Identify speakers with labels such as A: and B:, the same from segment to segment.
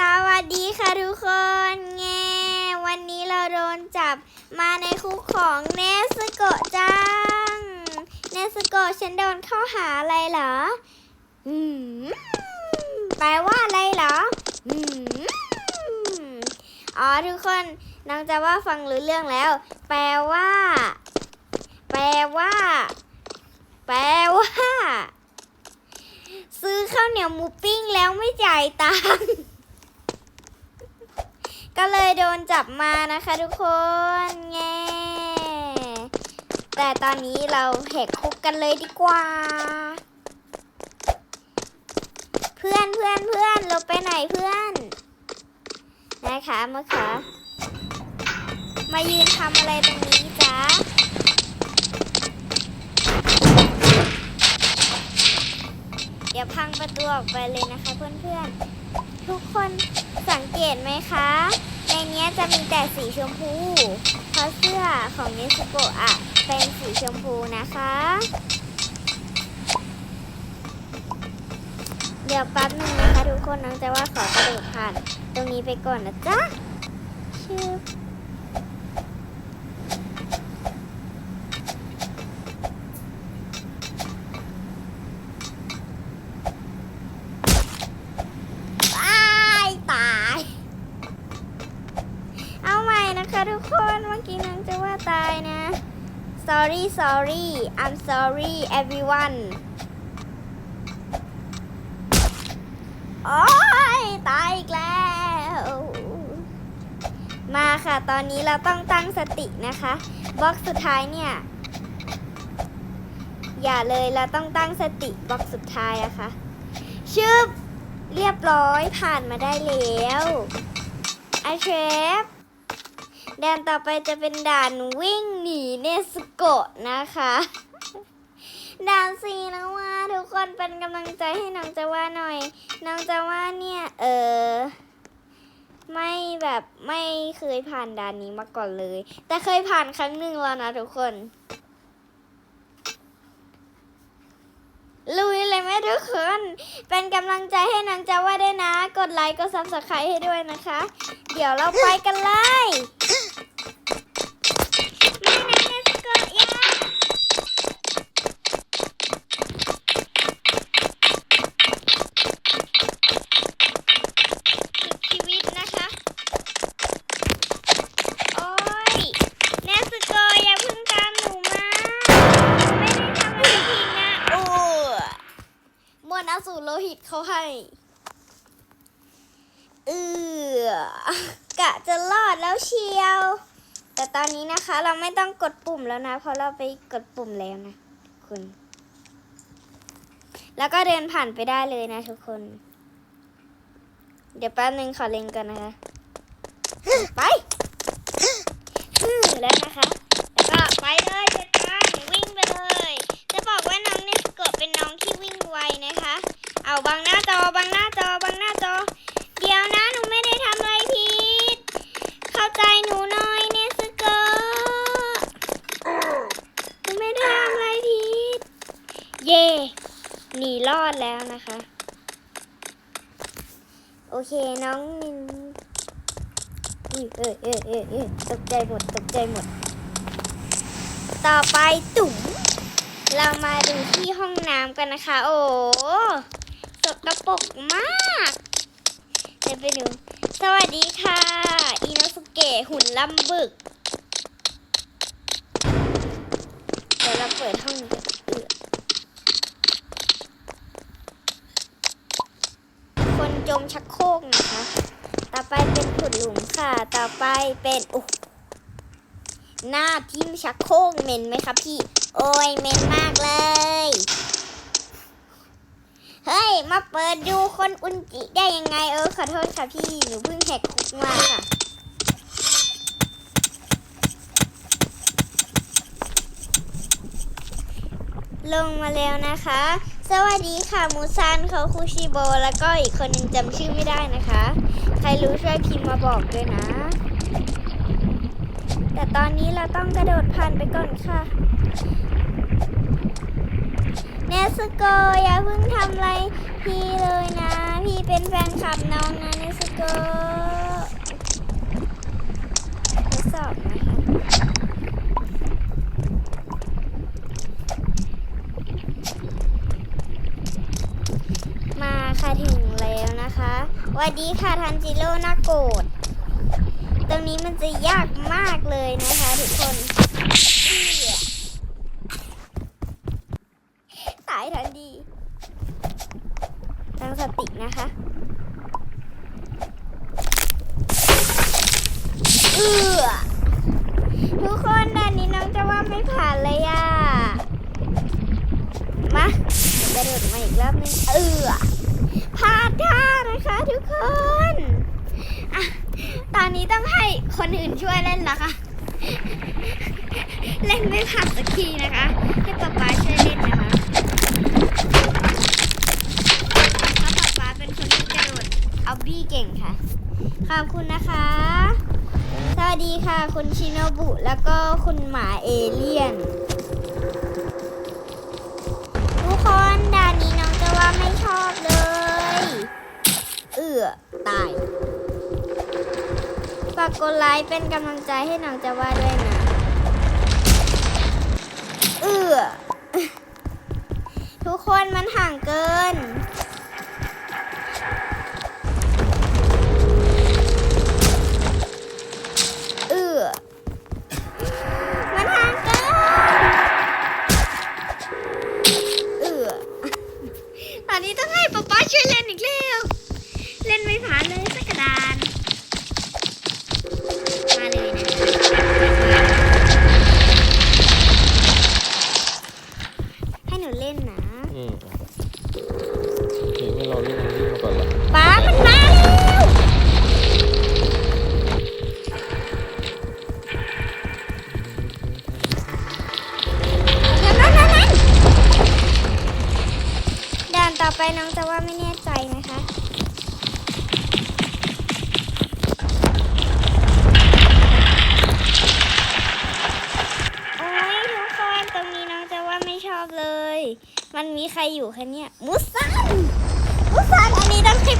A: สวัสดีค่ะทุกคนแง่วันนี้เราโดนจับมาในคุกของเนสโกะจัง เนสโกะฉันโดนเข้าหาอะไรเหรอ อืมแปลว่าอะไรเหรอ อืมอ๋อทุกคนน้องจะว่าฟังรู้เรื่องแล้ว แปลว่า แปลว่า แปลว่า ซื้อข้าวเหนียวหมูปิ้งแล้วไม่จ่ายตังค์ ก็เลยโดนจับมานะคะทุกคนแง่แต่ตอนนี้เราแหกคุกกันเลยดีกว่า เพื่อนเพื่อนเพื่อนเราไปไหนเพื่อนนะคะมะเขือมายืนทำอะไรตรงนี้จ๊ะเดี๋ยวพังประตูออกไปเลยนะคะเพื่อนๆ ทุกคนสังเกตไหมคะ ในนี้จะมีแต่สีชมพู เพราะเสื้อของนิสโกะอะเป็นสีชมพูนะคะ เดี๋ยวแป๊บหนึงนะคะทุกคนน้องจะว่าขอกระโดดผ่าน ตรงนี้ไปก่อนนะจ๊ะชื่อตายตาย เอาใหม่นะคะทุกคนเมื่อกี้น้องจะว่าตายนะ sorry I'm sorry everyone โอ้ยตายอีกแล้ว มาค่ะ ตอนนี้เราต้องตั้งสตินะคะ บล็อกสุดท้ายเนี่ย อย่าเลยเราต้องตั้งสติบล็อกสุดท้ายอะคะ่ะชึบ เรียบร้อยผ่านมาได้แล้วอาเชฟ ด่านต่อไปจะเป็นด่านวิ่งหนีเนสโกะนะคะ ด่านสี่แล้วว่าทุกคนเป็นกำลังใจให้น้องจะว่าหน่อย น้องจะว่าเนี่ย เออไม่แบบไม่เคยผ่านด่านนี้มาก่อนเลย แต่เคยผ่านครั้งหนึ่งแล้วนะทุกคน ลุยเลยไหมทุกคน เป็นกำลังใจให้นางจาว่าด้วยนะ กดไลค์กดซับสไครต์ให้ด้วยนะคะ เดี๋ยวเราไปกันเลยไม่นะเนสโกะอยา สุดชีวิตนะคะ โอ้ยเนสโกอย่าเพิ่งตามหนูมา ไม่ได้ทำอะไรผิดนะ โอ้มวนอสูรโลหิตเขาให้ เออ กะจะรอดแล้วเชียว แต่ตอนนี้นะคะเราไม่ต้องกดปุ่มแล้วนะ เพราะเราไปกดปุ่มแล้วนะคุณแล้วก็เดินผ่านไปได้เลยนะทุกคน เดี๋ยวแป๊บนึงขอเล็งกันนะคะ ไปแล้วนะคะ แล้วก็ไปเลยจัดการวิ่งไปเลย จะบอกว่าน้องเนี่ยเกิดเป็นน้องที่วิ่งไวนะคะ เอาบังหน้าจอบังหน้าจอบังหน้าจอ เดี๋ยวนะหนูไม่ได้ทำอะไรผิด เข้าใจหนูหน่อยเนสเกอร์หนูไม่ได้ทำอะไรผิด เย่ หนีรอดแล้วนะคะ โอเคน้องนินเออเออเออเออตกใจหมดตกใจหมด ต่อไปตุ่มเรามาดูที่ห้องน้ำกันนะคะ โอ้สกปรกมากเดี๋ยวไปดูสวัสดีค่ะ อินโนสุเกะหุ่นลำบึก เดี๋ยวเราเปิดห้องนี้ จมชักโครกนะคะ ต่อไปเป็นขุดหลุมค่ะ ต่อไปเป็นโอ้หหน้าทิมชักโครกเหม็นไหมคะพี่ โอ้ยเหม็นมากเลย เฮ้ย มาเปิดดูคนอุนจิได้ยังไงเออขอโทษค่ะพี่ หนูเพิ่งแหกคุกมาค่ะลงมาแล้วนะคะ สวัสดีค่ะมูซันเขาคุชิโบ แล้วก็อีกคนหนึงจำชื่อไม่ได้นะคะ ใครรู้ช่วยพิมพ์มาบอกด้วยนะ แต่ตอนนี้เราต้องกระโดดผ่านไปก่อนค่ะเนสโกอย่าเพิ่งทำอะไรพี่เลยนะ พี่เป็นแฟนคลับน้องนะเนสโกทดสอบนะคะ มาค่ะถึงแล้วนะคะส วัสดีค่ะทันจิโร่นาโกดตรงนี้มันจะยากมากเลยนะคะทุกคนตายทันดีตั้งสตินะคะเออทุกคนด่านนี้น้องจะว่าไม่ผ่านเลยอะมาเดี๋ยวกระโดดมาอีกรอบนึงเออ พลาดท่านะคะทุกคนอะตอนนี้ต้องให้คนอื่นช่วยเล่นละค่ะ เล่นไม่ผ่านสักทีนะคะ ให้ป๊าป๊าช่วยเล่นนะคะเพราะป๊าป๊าเป็นคนที่กระโดดเอาบี้เก่งค่ะ ขอบคุณนะคะ สวัสดีค่ะ คุณชิโนบุแล้วก็คุณหมาเอเลี่ยน ใตายฝากกดไลค์เป็นกำลังใจให้น้องจะว่าด้วยนะ เออทุกคนมันห่างเกิน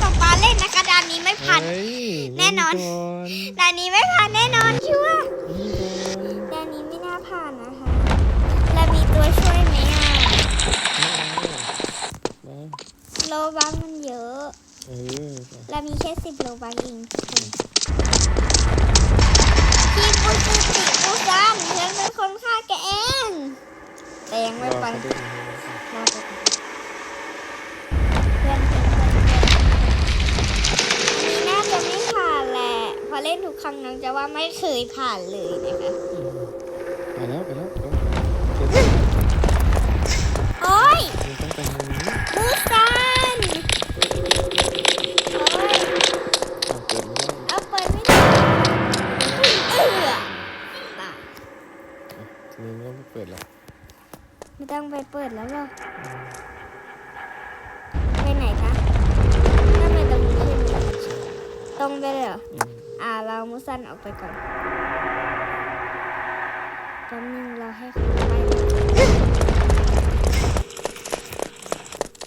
A: ป๊าป๊าเล่นนะคะด่านนี้ไม่ผ่าน
B: เฮ้ย
A: แน่นอน
B: เล่ก่อน
A: ด่านนี้ไม่ผ่านแน่นอนชัวร์
B: เล่นก่อน
A: ด่านนี้ไม่น่าผ่านนะคะแล้วมีตัวช่วยไหมอะ
B: มา
A: โลบังมันเยอะ
B: เออ
A: เรามีแค่สิบโลบังเองพี่ปุสุติปุซันฉันเป็นคนฆ่าแกเอง แต่ยังไม่ไป
B: รอเขาด้วยนะ
A: รอไปก่อนเพื่อนเพื่อนเพื่อนเพื่อนอันนี้น่าจะไม่ผ่านแหละเพ อเล่นทุกครั้งน้องจะว่าไม่เคยผ่านเลยนะคะ
B: ไปแล้วไปแล้วเดี๋ยว
A: โอ้ย
B: มันต้องไปทางนี้
A: ปุซันโอ้ย
B: เอาเปิดไม่ได้
A: เอาเปิดไม่ได้เออตาย
B: ทีนี้ไม่ต้องเปิดแล้ว
A: ไม่ต้องไปเปิดแล้วหรอไปไหนคะถ้าไปตรงนี้ใช่ไหม
B: ใช่
A: ตรงไปเลยเหรอ
B: อืม
A: อ่าเรามุสันออกไปก่อนแป๊บนึงเราให้เขาไปก่อน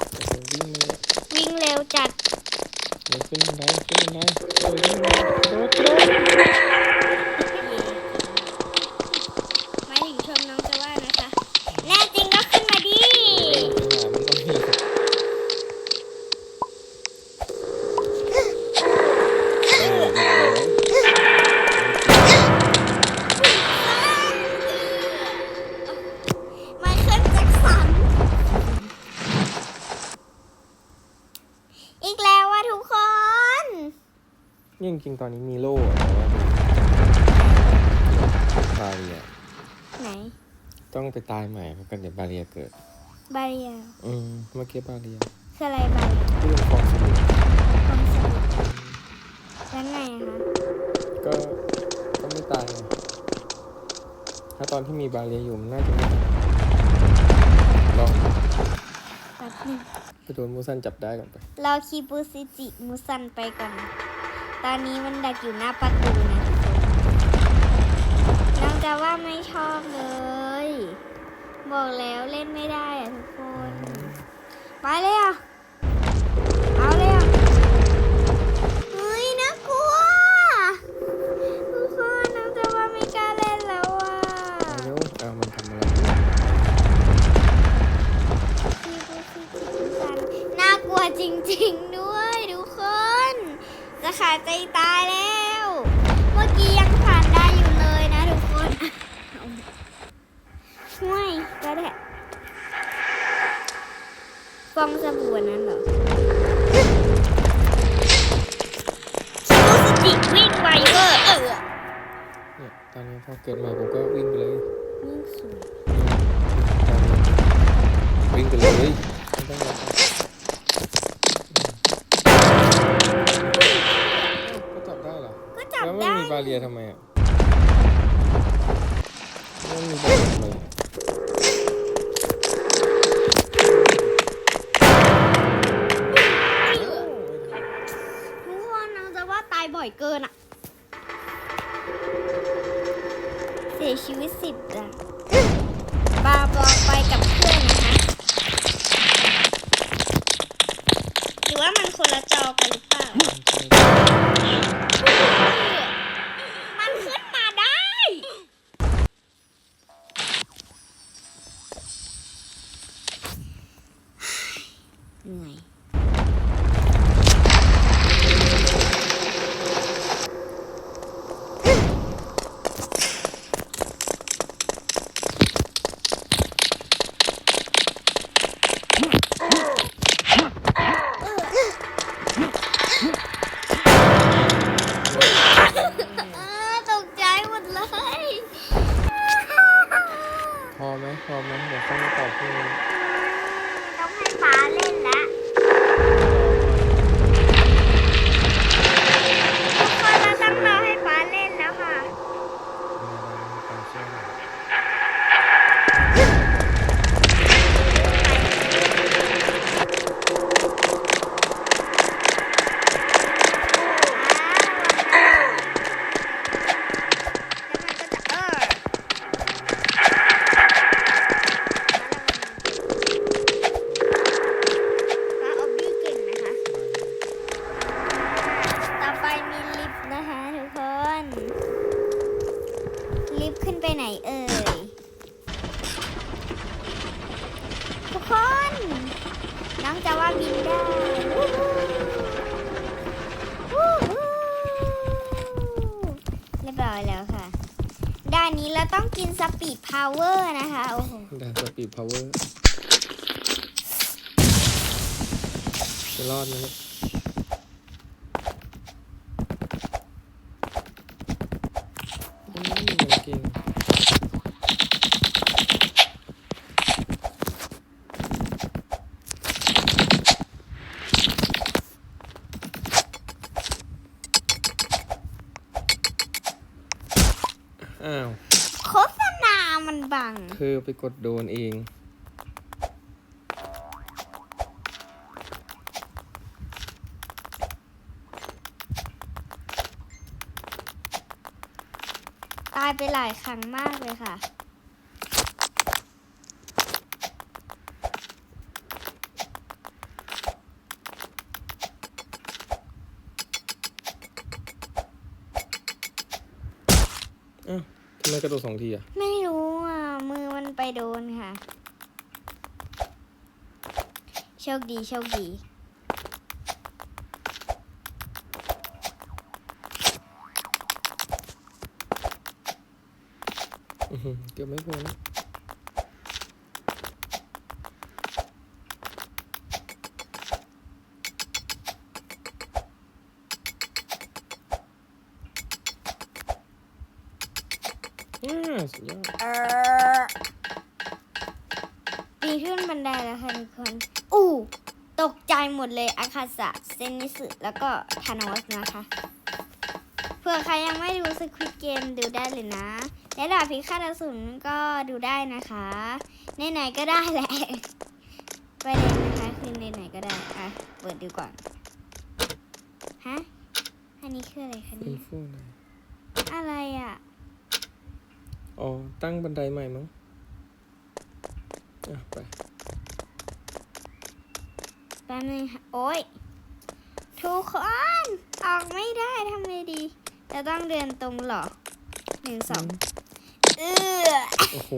B: แต่ผมวิ่งมาแล้ว
A: วิ่งเร็วจัด
B: เดี๋ยวขึ้นบันไดขึ้นบันไดเออวิ่งมาโดดโด ไหน ต้องไปตายใหม่เพราะกันเดี๋ยวบาเรียเกิด
A: บาเรีย
B: อืมเมื่อกี้บาเรีย
A: คืออะไรบาเรีย
B: ที่เป็นฟองสบู่
A: ความสนุกแล้วไงอะคะ
B: ก็ก็ไม่ตายไงถ้าตอนที่มีบาเรียอยู่มันน่าจะไม่ตายลอง
A: แป๊บนึง
B: ไปโดนมูซันจับได้ก่อนไป
A: รอคีบูซิจิมุซันไปก่อน ตอนนี้มันดักอยู่หน้าประตูนะ แต่ว่าไม่ชอบเลย บอกแล้วเล่นไม่ได้อะทุกคน ไปเลยอะ เอาเลยอะเฮ้ยน่ากลัว ทุกคนน้ำงจะว่าไม่กล้าเล่นแล้วอะไม่รู้เออมันทำอะไรน่ากลัวจริงๆด้วยทุกคน จะขาดใจตายแล้ว องสบู่อันนั้นเหรอคิวสติกวิ่งไวเวอร์เออ
B: เนี่ยตอนนี้พอเกิดใหม่ผมก็วิ่งไปเลย
A: วิ่งสวย
B: วิ่งไปเลยไม่ต้องรอก็จับได้เหรอ
A: ก็จับ
B: แล้วไม่
A: ได้
B: มีบาเรียทำไมอะ
A: คนละจอกันหรือเปล่า บัง
B: เธอไปกดโดนเอง
A: ตายไปหลายครั้งมากเลยค่ะ
B: อ้าวทำไมกระโดดสองทีอะ
A: ไม่รู้อะ มือมันไป โดนค่ะ โชคดีโชคดี
B: เกือบไม่พอนะ
A: ขึ้นบันไดแล้วค่ะทุกคน อู้ ตกใจหมดเลยอาคาสะเซนิสึแล้วก็ธานอสนะคะ เผื่อใครยังไม่ดูสควิตเกมดูได้เลยนะ และดาบพิฆาตอสูรก็ดูได้นะคะ ไหนๆก็ได้แหละไปเลยนะคะคือไหนๆก็ได้ อะ เปิดดูก่อน ฮะ อันนี้คืออะไรคะ
B: อิ
A: เนี่
B: น
A: ย
B: ฟูหน่อย
A: อะไรอะ
B: อ๋อ ตั้งบันไดใหม่มั้งอะ ไป
A: แป๊บนึงค่ะโอ๊ยทุกคน ออกไม่ได้ทำไงดีจะต้องเดินตรงเหรอหนึ่งสองเออ
B: โอ้โห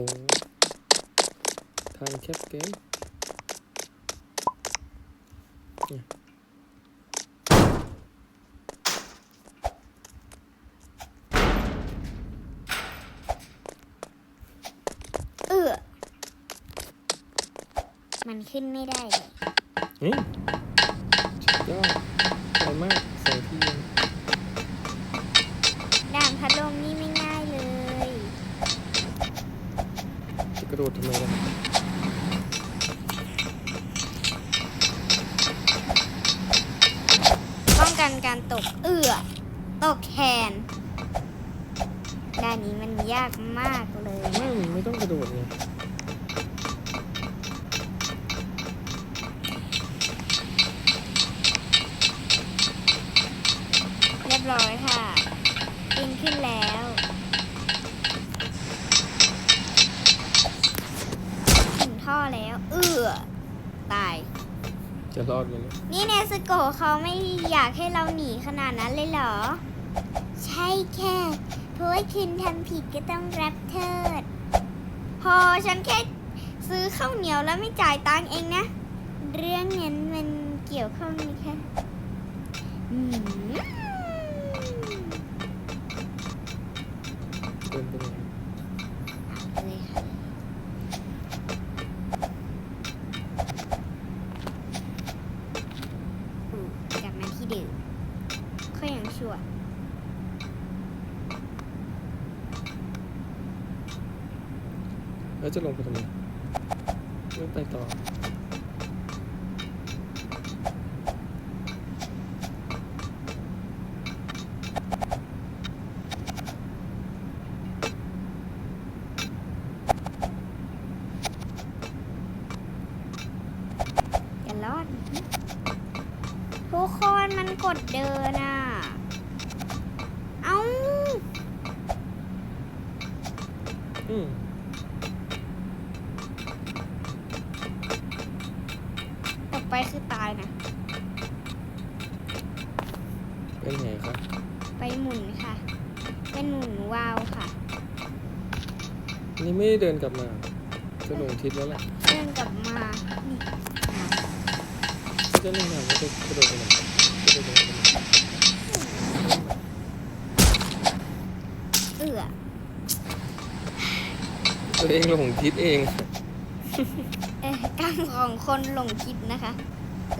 B: ทางแคบเกิน
A: เออ มัน ขึ้นไม่ได้เลย
B: เฮ้ยสุดยอด จะร
A: อด
B: ไหมเนี่ย
A: นี่เนสโกะเขาไม่อยากให้เราหนีขนาดนั้นเลยเหรอ ใช่แค่เพราะว่าคุณทำผิดก็ต้องรับโทษพอฉันแค่ซื้อข้าวเหนียวแล้วไม่จ่ายตังค์เองนะ เรื่องนั้นมันเกี่ยวข้องไหมคะอืม
B: เดินไปไหน
A: เลยค่ะอืมกลับมาที่เดิมค่อยยังชั่ว
B: แล้วจะลงไปทำไมไม่ไปต่อ จะลงทิศแล้วแหละ
A: เดินกลับมานี่
B: จะเล่นน้ำก็จะกระโดดไปไหนกระโดดไปไหน
A: เอือ
B: ตัวเองหลงทิศเอง
A: เออกรรมของคนหลงคิดนะคะ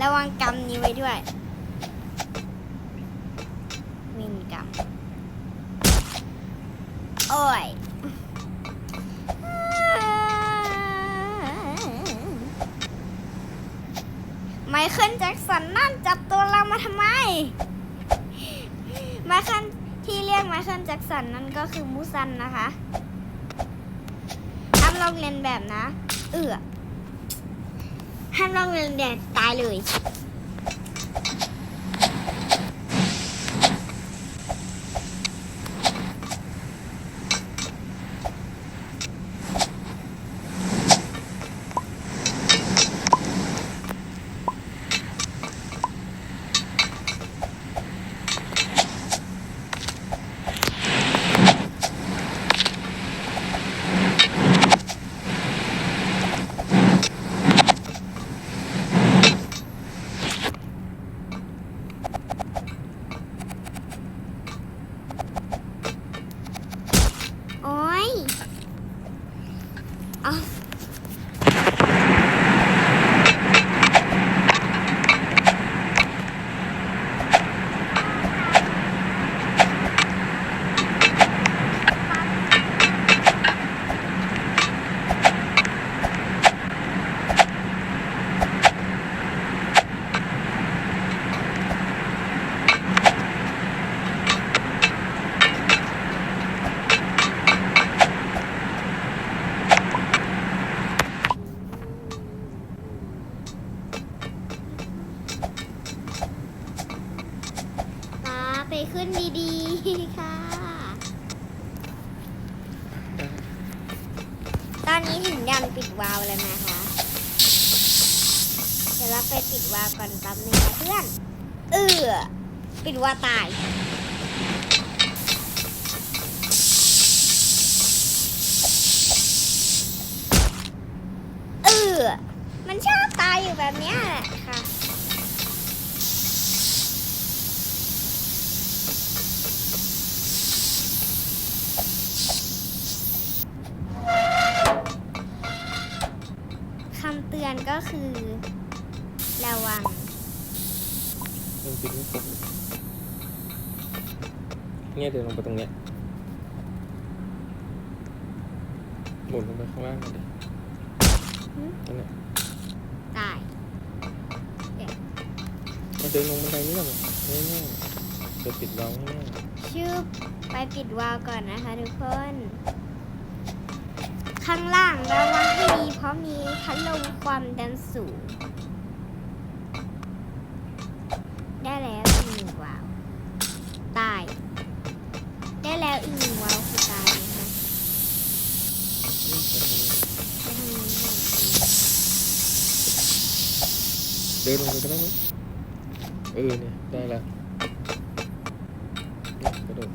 A: ระวังกรรมนี้ไว้ด้วยวินกรรมโอ้ย เคิลแจ็คสันนั่นจับตัวเรามาทำไมไมเคิลที่เรียกไมเคิลแจ็คสันนั่นก็คือมูซันนะคะห้ามลองเลียนแบบนะ เอือห้ามลองเลียนแบบตายเลย ขึ้นดีๆ ค่ะ ตอนนี้ถึงยันปิดวาล์วแล้วนะคะ เดี๋ยวเราไปปิดวาล์วก่อนแป๊บนึงนะเพื่อน เออปิดวาล์วตายเออมันชอบตายอยู่แบบเนี้ยแหละ
B: เนี่ยเดินลงไปตรงเนี้ยหมุนลงไปข้างล่างเลย
A: หืม
B: นั่นแหละ
A: ตาย
B: มาเดินลงบันไดนี้ก่อนเลยง่ายๆเดี๋ยวปิดเราง่าย
A: ชืบไปปิดวาล์วก่อนนะคะ ทุกคน ข้างล่างระวังให้ดีเพราะมีพัดลมความดันสูง
B: เดินลงไปก็ได้ไหมเออเนี่ยได้แล้วกระโดด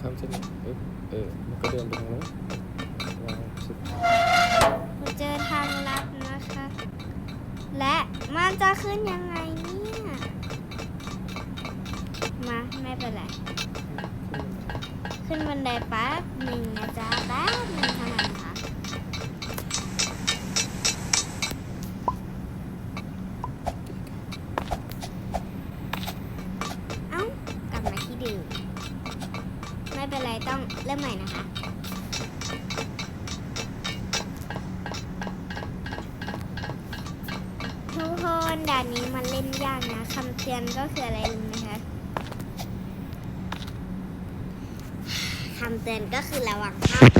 B: ข้ามเส้นเออเออมันก็เดินไปตรงนู้นวางสุด
A: เราเจอทางลัดนะคะ และมันจะขึ้นยังไงเนี่ย มา ไม่เป็นไร ขึ้นบันไดแป๊บหนึ่งนะจ๊ะ ตือนก็คือระวังห้าม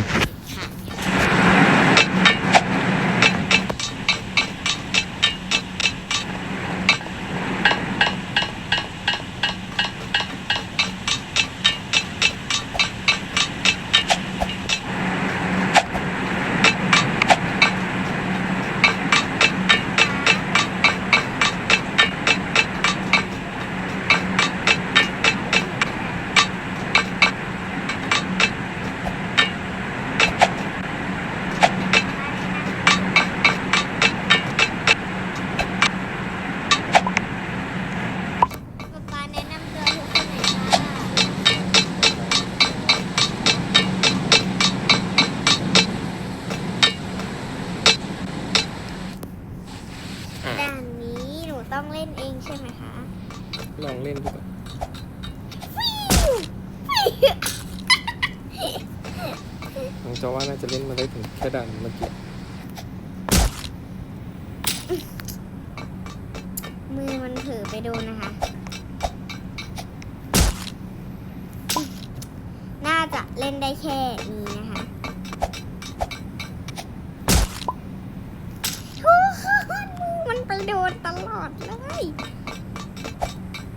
A: โดนตลอดเลย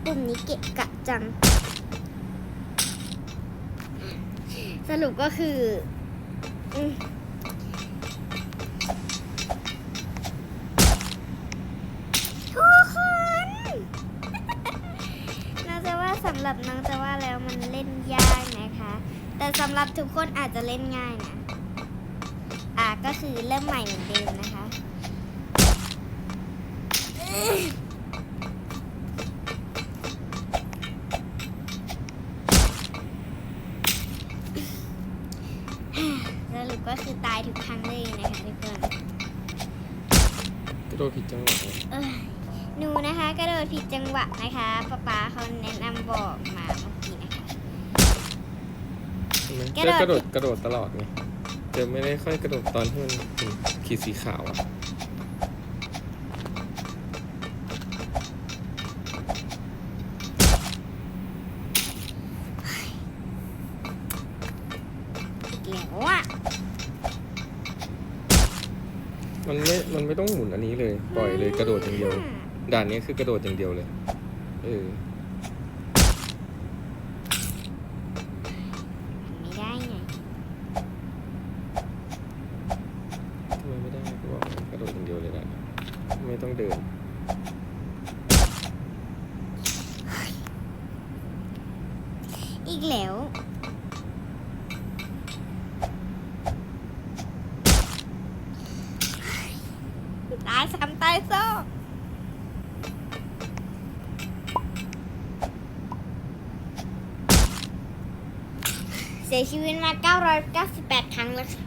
A: ปุ่มนี้เกะกะจัง สรุปก็คืออทุกคนน้องจะว่าสำหรับน้องจะว่าแล้วมันเล่นยากนะคะ แต่สำหรับทุกคนอาจจะเล่นง่ายนะ อ่าก็คือเริ่มใหม่เหมือนเดิมนะคะ สรุปก็คือตายทุกครั้งเลยนะคะทุกคน
B: กระโดดผิดจังหวะเลย
A: เอ้ยหนูนะคะกระโดดผิดจังหวะนะคะป๊าป๊าเขาแนะนำบอกมาเมื่อกี้นะคะ
B: ใช่ไหม
A: กระโดด
B: ก็กระโดดกระโดดตลอดไงจะไม่ได้ค่อยกระโดดตอนที่มันถึงขีดสีขาวอะ
A: อีกแล้วอะ
B: มันไม่ มันไม่ ต้องหมุนอันนี้เลย ปล่อยเลยกระโดดอย่างเดียว ด่านนี้คือกระโดดอย่างเดียวเลย เออ
A: ไม่ได้ไง
B: ทำไมไม่ได้ก็บอกว่ากระโดดอย่างเดียวเลยด่านนี้ไม่ต้องเดิน
A: อีกแล้ว ตายซ้ำตายโซ่ เสียชีวิตมา 998 ครั้งแล้วค่ะ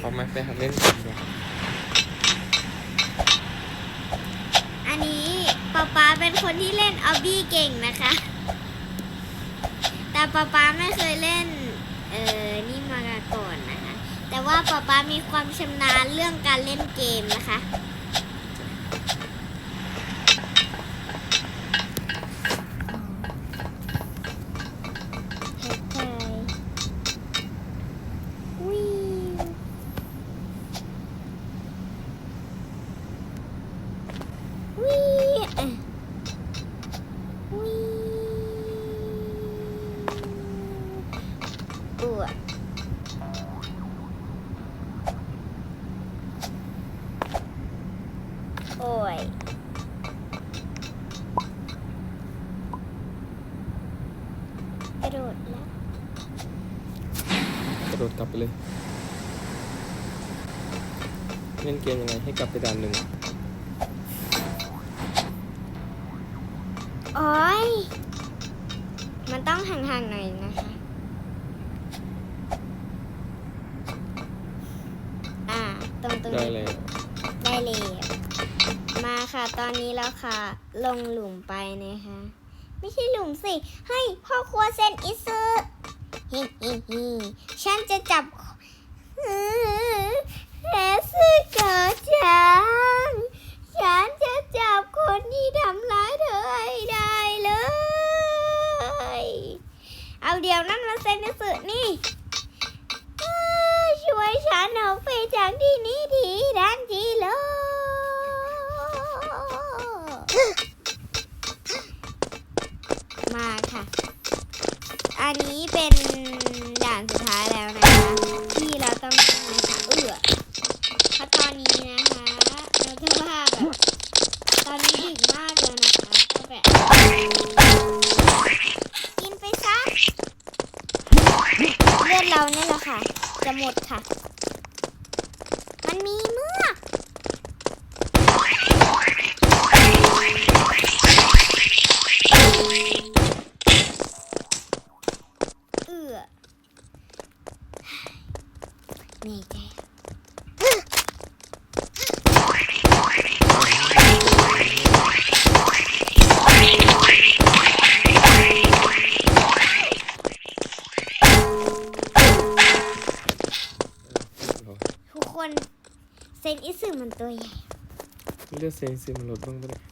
B: พร้อมไหมไปหัดเล่นกันดีกว่า
A: อันนี้ป๊าป๊าเป็นคนที่เล่นออบบี้เก่งนะคะ แต่ป๊าป๊าไม่เคยเล่น เออนี่มาก่อนนะคะ แต่ว่าป๊าป๊ามีความชำนาญเรื่องการเล่นเกมนะคะ กระโดดแล้ว
B: กระโดดกลับไปเลย เล่นเกมยังไงให้กลับไปด่านหนึ่ง
A: โอ้ยมันต้องห่างๆหน่อยนะคะ อ่า ตรงตรง
B: ได้
A: นี้
B: เลย
A: ได้เลย มาค่ะ ตอนนี้แล้วค่ะ ลงหลุมไปนะคะ ไม่ใช่หลุมสิ ให้พ่อครัวเซนอิซึฮิฮิฮิฉันจะจับเอซึกอจังฉันจะจับคนที่ทำร้ายเธอให้ได้เลย เอาเดี๋ยวนั่นมาเซนอิซึนี่ช่วยฉันออกไปจากที่นี้ทีทันทีเลย คนเซนอิสึมันตัวใหญ่
B: เลือดเซนซิมันลดบ้างปะเนี่ย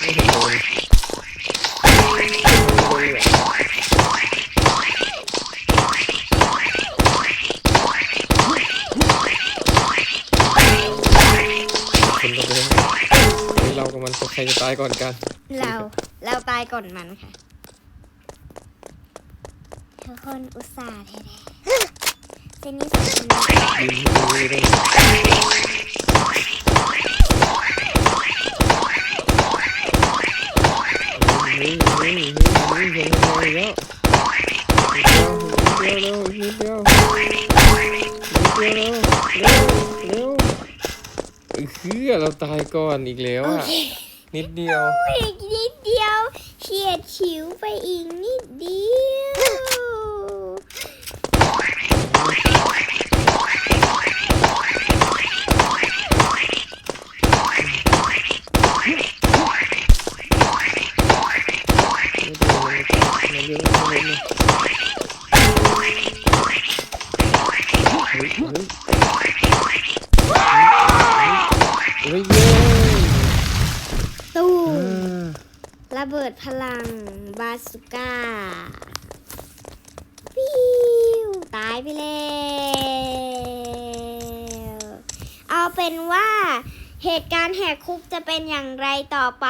B: ไม่เห็นโดนไม่เห็นโดนเลยอะคนก็เป็นนี่เรากับมันใครจะตายก่อนกัน
A: เราเราตายก่อนมันค่ะทุก คนอุตส่าห์แท้ๆเซนิสึมัน
B: ยืนที่ตรงนี้ได้เฮ้ยเฮ้ยเฮ้ยเฮ้ยเฮ้ยเฮ้ยแล้วนิดเดียวนิดเดียวเร็วนิดเดียวนิดเดียวเร็วเร็วเร็วเออคือเราตายก่อนอีกแล้วอะ
A: เค
B: นิดเดียว
A: อีกนิดเดียวเฉียดฉิวไปอีกนิดเดียว
B: ไม่โดนเลยมาเยอะมาเยอะเลยเฮ้ยเฮ้ยเฮ้ยเย้
A: ตูม
B: อ่า
A: ระเบิดพลังบาสุก้าปิวตายไปแล้ว เอาเป็นว่าเหตุการณ์แหกคุกจะเป็นอย่างไรต่อไป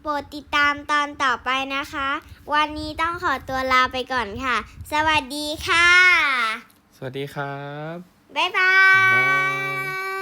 A: โปรดติดตามตอนต่อไปนะคะ วันนี้ต้องขอตัวลา ไปก่อนค่ะ สวัสดีค่ะ
B: สวัสดีครับ
A: บ๊ายบา
B: บ๊ายบายย